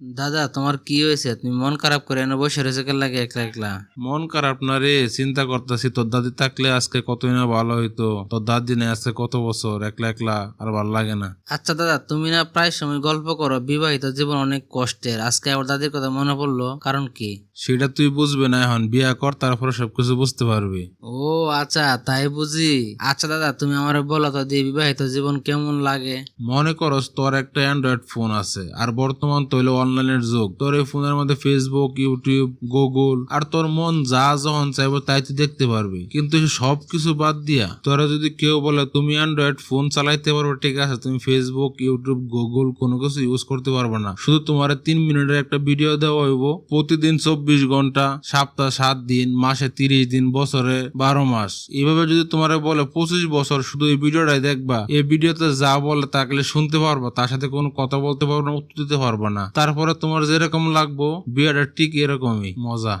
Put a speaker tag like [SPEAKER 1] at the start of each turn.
[SPEAKER 1] দাদা তোমার কি হয়েছে? তুমি মন খারাপ করে এনে বসে রয়েছে কেন লাগে একলা একলা?
[SPEAKER 2] মন খারাপ না রে চিন্তা করতেছি তোর দাদি থাকলে আজকে কতই না ভালো হইতো। তোর দাদি নেই আজকে কত বছর একলা একলা আর ভালো লাগে না।
[SPEAKER 1] আচ্ছা দাদা তুমি না প্রায় সময় গল্প করো বিবাহিত জীবন অনেক কষ্টের। আজকে আবার দাদির কথা মনে পড়ল কারণ কি?
[SPEAKER 2] সেটা তুই বুঝবে না এখন বিয়া কর তারপরে সবকিছু বুঝতে পারবি।
[SPEAKER 1] ও আচ্ছা তাই বুঝি। আচ্ছা দাদা তুমি আমার বলো তো দিয়ে বিবাহিত জীবন কেমন লাগে?
[SPEAKER 2] মনে করস তোর একটা অ্যান্ড্রয়েড ফোন আছে আর বর্তমান তো হলো অনলাইনের যুগ। তোর এই ফোনের মধ্যে ফেসবুক ইউটিউব গুগল আর তোর মন যা যখন চাইব তাই তুই দেখতে পারবি। কিন্তু সব কিছু বাদ দিয়া তোরা যদি কেউ বলে, তুমি অ্যান্ড্রয়েড ফোন চালাইতে পারবে, ঠিক আছে, তুমি ফেসবুক ইউটিউব গুগল কোনো কিছু ইউজ করতে পারবে না। শুধু তোমার তিন মিনিটের একটা ভিডিও দেওয়া হইব। প্রতিদিন চব্বিশ ঘণ্টা, সপ্তাহ সাত দিন, মাসে তিরিশ দিন, বছরে বারো মাস। এইভাবে যদি তোমার বলে, পঁচিশ বছর শুধু এই ভিডিওটাই দেখবা, এই ভিডিওতে যা বলে তাকলে শুনতে পারবা, তার সাথে কোনো কথা বলতে পারব না, উত্তর দিতে পারব না। তারপরে তোমার যেরকম লাগবো বিয়েটা ঠিক এরকমই। মজা।